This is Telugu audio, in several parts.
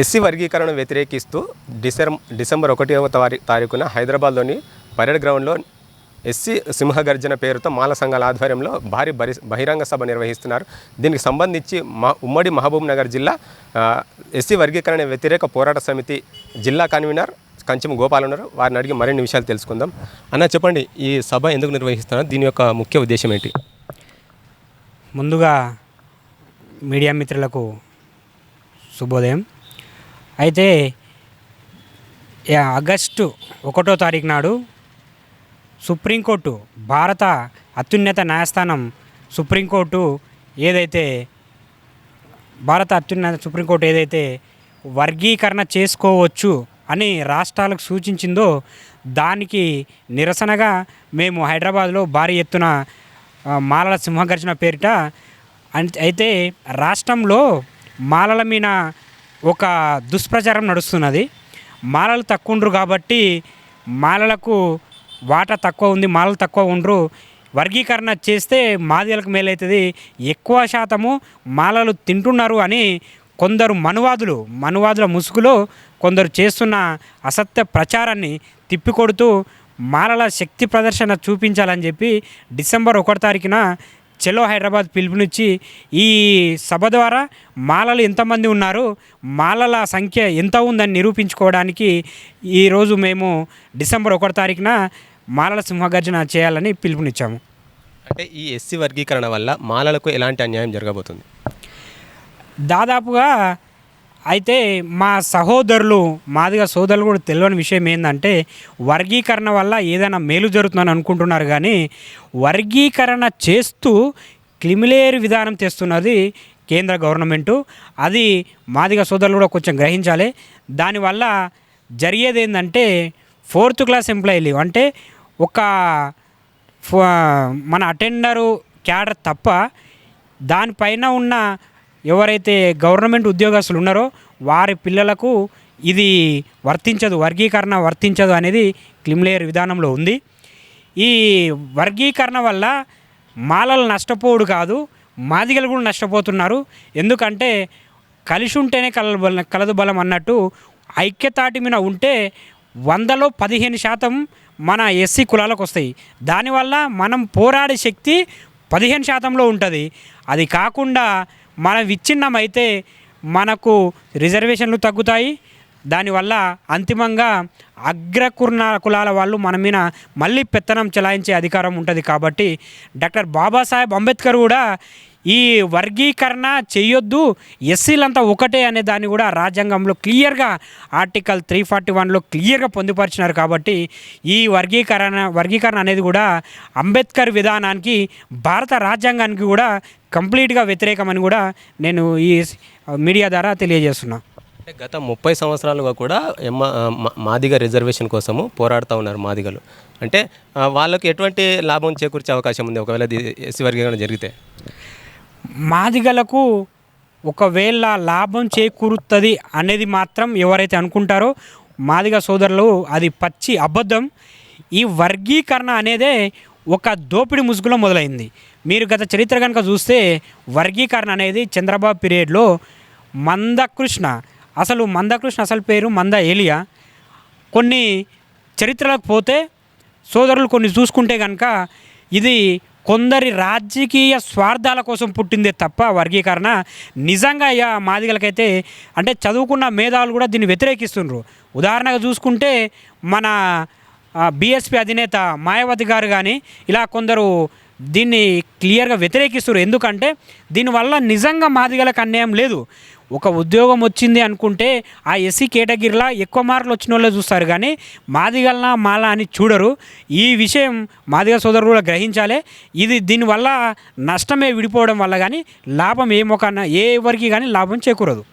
ఎస్సీ వర్గీకరణను వ్యతిరేకిస్తూ డిసెం డిసెంబర్ ఒకటవ తారీ తారీఖున హైదరాబాద్లోని పరేడ్ గ్రౌండ్లో ఎస్సీ సింహగర్జన పేరుతో మాల సంఘాల ఆధ్వర్యంలో భారీ బరి బహిరంగ సభ నిర్వహిస్తున్నారు. దీనికి సంబంధించి మా ఉమ్మడి మహబూబ్నగర్ జిల్లా ఎస్సీ వర్గీకరణ వ్యతిరేక పోరాట సమితి జిల్లా కన్వీనర్ కంచెం గోపాల్ ఉన్నారు. వారిని అడిగి మరిన్ని విషయాలు తెలుసుకుందాం. అన్న చెప్పండి ఈ సభ ఎందుకు నిర్వహిస్తున్నారు? దీని యొక్క ముఖ్య ఉద్దేశం ఏంటి? ముందుగా మీడియా మిత్రులకు శుభోదయం. అయితే ఆగస్టు ఒకటో తారీఖు నాడు సుప్రీంకోర్టు భారత అత్యున్నత న్యాయస్థానం సుప్రీంకోర్టు ఏదైతే భారత అత్యున్నత సుప్రీంకోర్టు ఏదైతే వర్గీకరణ చేసుకోవచ్చు అని రాష్ట్రాలకు సూచించిందో దానికి నిరసనగా మేము హైదరాబాద్లో భారీ ఎత్తున మాలల సింహగర్జన పేరిట అయితే రాష్ట్రంలో మాలల మీద ఒక దుష్ప్రచారం నడుస్తున్నది. మాలలు తక్కువ ఉండరు కాబట్టి మాలలకు వాటా తక్కువ ఉంది మాలలు తక్కువ ఉండరు. వర్గీకరణ చేస్తే మాదిలకు మేలవుతుంది ఎక్కువ శాతము మాలలు తింటున్నారు అని కొందరు మనువాదులు మనువాదుల ముసుగులో కొందరు చేస్తున్న అసత్య ప్రచారాన్ని తిప్పికొడుతూ మాలల శక్తి ప్రదర్శన చూపించాలని చెప్పి డిసెంబర్ ఒకటి తారీఖున చెలో హైదరాబాద్ పిలుపునిచ్చి ఈ సభ ద్వారా మాలలు ఎంతమంది ఉన్నారు మాలల సంఖ్య ఎంత ఉందని నిరూపించుకోవడానికి ఈరోజు మేము డిసెంబర్ ఒకటి తారీఖున మాలల సింహగర్జన చేయాలని పిలుపునిచ్చాము. అంటే ఈ ఎస్సీ వర్గీకరణ వల్ల మాలలకు ఎలాంటి అన్యాయం జరగబోతుంది? దాదాపుగా అయితే మా సహోదరులు మాదిగా సోదరులు కూడా తెలియని విషయం ఏంటంటే వర్గీకరణ వల్ల ఏదైనా మేలు జరుగుతుందని అనుకుంటున్నారు కానీ వర్గీకరణ చేస్తూ క్రిమిలేరు విధానం తెస్తున్నది కేంద్ర గవర్నమెంటు. అది మాదిగా సోదరులు కూడా కొంచెం గ్రహించాలి. దానివల్ల జరిగేది ఏంటంటే ఫోర్త్ క్లాస్ ఎంప్లాయీ లీవ్. అంటే ఒక ఫ- మన అటెండరు క్యాడర్ తప్ప దానిపైన ఉన్న ఎవరైతే గవర్నమెంట్ ఉద్యోగస్తులు ఉన్నారో వారి పిల్లలకు ఇది వర్తించదు వర్గీకరణ వర్తించదు అనేది క్లిమ్లేయర్ విధానంలో ఉంది. ఈ వర్గీకరణ వల్ల మాలలు నష్టపోడు కాదు మాదిగలు కూడా నష్టపోతున్నారు. ఎందుకంటే కలిసి ఉంటేనే కల కలదు బలం అన్నట్టు ఐక్యతాటి మీద ఉంటే వందలో పదిహేను శాతం మన ఎస్సీ కులాలకు వస్తాయి. దానివల్ల మనం పోరాడే శక్తి పదిహేను శాతంలో ఉంటుంది. అది కాకుండా మనం విచ్ఛిన్నమైతే మనకు రిజర్వేషన్లు తగ్గుతాయి. దానివల్ల అంతిమంగా అగ్రకుర్ణ కులాల వాళ్ళు మన మీద మళ్ళీ పెత్తనం చెలాయించే అధికారం ఉంటుంది కాబట్టి డాక్టర్ బాబాసాహెబ్ అంబేద్కర్ కూడా ఈ వర్గీకరణ చేయొద్దు. ఎస్సీలంతా ఒకటే అనే దాన్ని కూడా రాజ్యాంగంలో క్లియర్గా ఆర్టికల్ త్రీ ఫార్టీ వన్లో క్లియర్గా పొందుపరిచినారు కాబట్టి ఈ వర్గీకరణ వర్గీకరణ అనేది కూడా అంబేద్కర్ విధానానికి భారత రాజ్యాంగానికి కూడా కంప్లీట్గా వ్యతిరేకమని కూడా నేను ఈ మీడియా ద్వారా తెలియజేస్తున్నా. అంటే గత ముప్పై సంవత్సరాలుగా కూడా ఎమ్మ మా- మాదిగ రిజర్వేషన్ కోసము పోరాడుతూ ఉన్నారు మాదిగలు. అంటే వాళ్ళకు ఎటువంటి లాభం చేకూర్చే అవకాశం ఉంది ఒకవేళ ఇది ఎస్సీ వర్గీకరణ జరిగితే? మాదిగలకు ఒకవేళ లాభం చేకూరుతుంది అనేది మాత్రం ఎవరైతే అనుకుంటారో మాదిగ సోదరులు అది పచ్చి అబద్ధం. ఈ వర్గీకరణ అనేదే ఒక దోపిడి ముసుగులో మొదలైంది. మీరు గత చరిత్ర కనుక చూస్తే వర్గీకరణ అనేది చంద్రబాబు పీరియడ్లో మందకృష్ణ అసలు మందకృష్ణ అసలు పేరు మంద ఏలియా. కొన్ని చరిత్రలకు పోతే సోదరులు కొన్ని చూసుకుంటే కనుక ఇది కొందరి రాజకీయ స్వార్థాల కోసం పుట్టిందే తప్ప వర్గీకరణ. నిజంగా ఇక మాదిగలకైతే అంటే చదువుకున్న మేధావులు కూడా దీన్ని వ్యతిరేకిస్తుండ్రు. ఉదాహరణగా చూసుకుంటే మన బీఎస్పీ అధినేత మాయావతి గారు కానీ ఇలా కొందరు దీన్ని క్లియర్గా వ్యతిరేకిస్తున్నారు ఎందుకంటే దీనివల్ల నిజంగా మాదిగలకు అన్యాయం లేదు. ఒక ఉద్యోగం వచ్చింది అనుకుంటే ఆ ఎస్సీ కేటగిరీలో ఎక్కువ మార్కులు వచ్చిన వాళ్ళే చూస్తారు. కానీ మాదిగలనా మాలా అని చూడరు. ఈ విషయం మాదిగ సోదరులు కూడా గ్రహించాలి. ఇది దీనివల్ల నష్టమే విడిపోవడం వల్ల కానీ లాభం ఏమొక ఏ ఎవరికి కానీ లాభం చేకూరదు.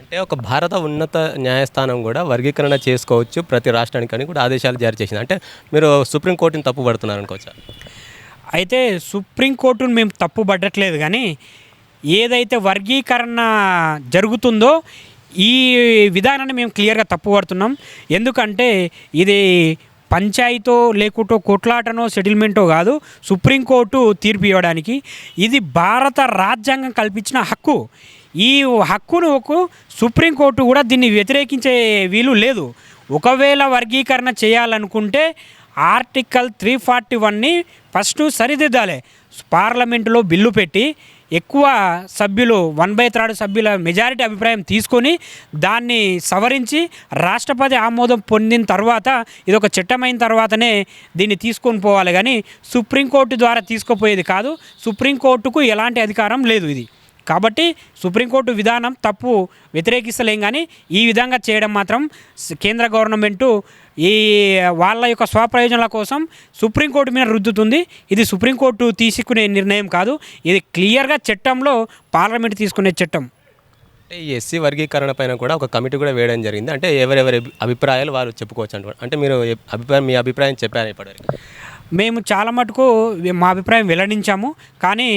అంటే ఒక భారత ఉన్నత న్యాయస్థానం కూడా వర్గీకరణ చేసుకోవచ్చు ప్రతి రాష్ట్రానికి అని కూడా ఆదేశాలు జారీ చేసింది. అంటే మీరు సుప్రీంకోర్టుని తప్పు పడుతున్నారు అనుకోవచ్చా? అయితే సుప్రీంకోర్టును మేము తప్పు పట్టట్లేదు కానీ ఏదైతే వర్గీకరణ జరుగుతుందో ఈ విధానాన్ని మేము క్లియర్గా తప్పు పడుతున్నాం ఎందుకంటే ఇది పంచాయతో లేకుంటో కొట్లాటనో సెటిల్మెంటో కాదు సుప్రీంకోర్టు తీర్పు ఇవ్వడానికి. ఇది భారత రాజ్యాంగం కల్పించిన హక్కు. ఈ హక్కును ఒక సుప్రీంకోర్టు కూడా దీన్ని వ్యతిరేకించే వీలు లేదు. ఒకవేళ వర్గీకరణ చేయాలనుకుంటే ఆర్టికల్ త్రీ ఫార్టీ వన్ని ఫస్ట్ సరిదిద్దాలి. పార్లమెంటులో బిల్లు పెట్టి ఎక్కువ సభ్యులు వన్ బై థర్డ్ సభ్యుల మెజారిటీ అభిప్రాయం తీసుకొని దాన్ని సవరించి రాష్ట్రపతి ఆమోదం పొందిన తర్వాత ఇది ఒక చట్టమైన తర్వాతనే దీన్ని తీసుకొని పోవాలి. కానీ సుప్రీంకోర్టు ద్వారా తీసుకుపోయేది కాదు. సుప్రీంకోర్టుకు ఎలాంటి అధికారం లేదు ఇది. కాబట్టి సుప్రీంకోర్టు విధానం తప్పు వ్యతిరేకిస్తలేం కానీ ఈ విధంగా చేయడం మాత్రం కేంద్ర గవర్నమెంటు ఈ వాళ్ళ యొక్క స్వప్రయోజనాల కోసం సుప్రీంకోర్టు మీద రుద్దుతుంది. ఇది సుప్రీంకోర్టు తీసుకునే నిర్ణయం కాదు. ఇది క్లియర్గా చట్టంలో పార్లమెంట్ తీసుకునే చట్టం. అంటే ఈ ఎస్సీ వర్గీకరణ పైన కూడా ఒక కమిటీ కూడా వేయడం జరిగింది. అంటే ఎవరెవరి అభిప్రాయాలు వారు చెప్పుకోవచ్చు అంటారు అంటే మీరు అభిప్రాయం మీ అభిప్రాయం చెప్పారు ఇప్పటివరకు. మేము చాలా మటుకు మా అభిప్రాయం వెల్లడించాము. కానీ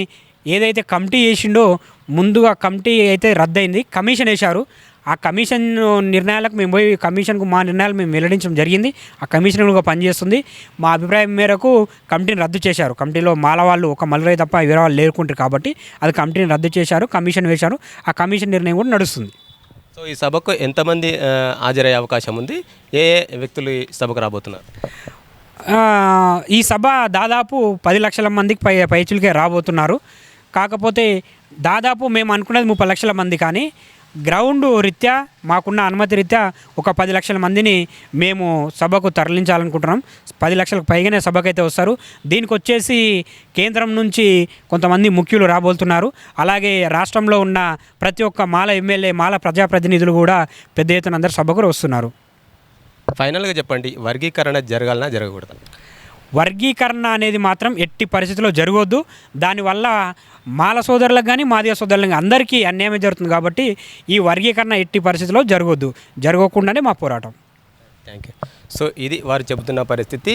ఏదైతే కమిటీ చేసిండో ముందుగా కమిటీ అయితే రద్దయింది కమిషన్ వేశారు. ఆ కమిషన్ నిర్ణయాలకు మేము పోయి కమిషన్కు మా నిర్ణయాలు మేము వెల్లడించడం జరిగింది. ఆ కమిషన్ కూడా పనిచేస్తుంది. మా అభిప్రాయం మేరకు కమిటీని రద్దు చేశారు. కమిటీలో మాల వాళ్ళు ఒక మల్లరై తప్ప వేరే వాళ్ళు లేకుంటారు కాబట్టి అది కమిటీని రద్దు చేశారు కమిషన్ వేశారు. ఆ కమిషన్ నిర్ణయం కూడా నడుస్తుంది. సో ఈ సభకు ఎంతమంది హాజరయ్యే అవకాశం ఉంది? ఏ ఏ వ్యక్తులు ఈ సభకు రాబోతున్నారు? ఈ సభ దాదాపు పది లక్షల మందికి పై పైచులకే రాబోతున్నారు. కాకపోతే దాదాపు మేము అనుకున్నది ముప్పై లక్షల మంది కానీ గ్రౌండ్ రీత్యా మాకున్న అనుమతి రీత్యా ఒక పది లక్షల మందిని మేము సభకు తరలించాలనుకుంటున్నాం. పది లక్షలకు పైగానే సభకైతే వస్తారు. దీనికి వచ్చేసి కేంద్రం నుంచి కొంతమంది ముఖ్యులు రాబోతున్నారు. అలాగే రాష్ట్రంలో ఉన్న ప్రతి ఒక్క మాల ఎమ్మెల్యే మాల ప్రజాప్రతినిధులు కూడా పెద్ద ఎత్తున అందరు సభకు వస్తున్నారు. ఫైనల్గా చెప్పండి వర్గీకరణ జరగాలన్నా జరగకూడదు? వర్గీకరణ అనేది మాత్రం ఎట్టి పరిస్థితిలో జరగవద్దు. దానివల్ల మాల సోదరులకు కానీ మాదిగ సోదరులకు కానీ అందరికీ అన్యాయం జరుగుతుంది కాబట్టి ఈ వర్గీకరణ ఎట్టి పరిస్థితిలో జరగవద్దు. జరగకుండానే మా పోరాటం. థ్యాంక్ యూ సో ఇది వారు చెబుతున్న పరిస్థితి.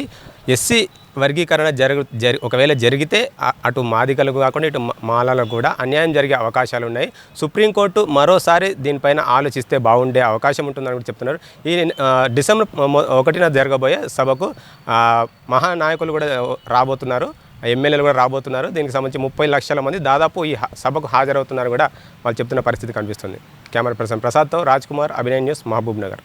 ఎస్సీ వర్గీకరణ జరుగు జరి ఒకవేళ జరిగితే అటు మాదికలకు కాకుండా ఇటు మాలలకు కూడా అన్యాయం జరిగే అవకాశాలు ఉన్నాయి. సుప్రీంకోర్టు మరోసారి దీనిపైన ఆలోచిస్తే బాగుండే అవకాశం ఉంటుందని కూడా చెప్తున్నారు. ఈ డిసెంబర్ ఒకటిన జరగబోయే సభకు మహానాయకులు కూడా రాబోతున్నారు. ఎమ్మెల్యేలు కూడా రాబోతున్నారు. దీనికి సంబంధించి ముప్పై లక్షల మంది దాదాపు ఈ సభకు హాజరవుతున్నారు కూడా వాళ్ళు చెప్తున్న పరిస్థితి కనిపిస్తుంది. కెమెరా పర్సన్ ప్రసాద్తో రాజ్ కుమార్ అభినయ్ న్యూస్ మహబూబ్ నగర్.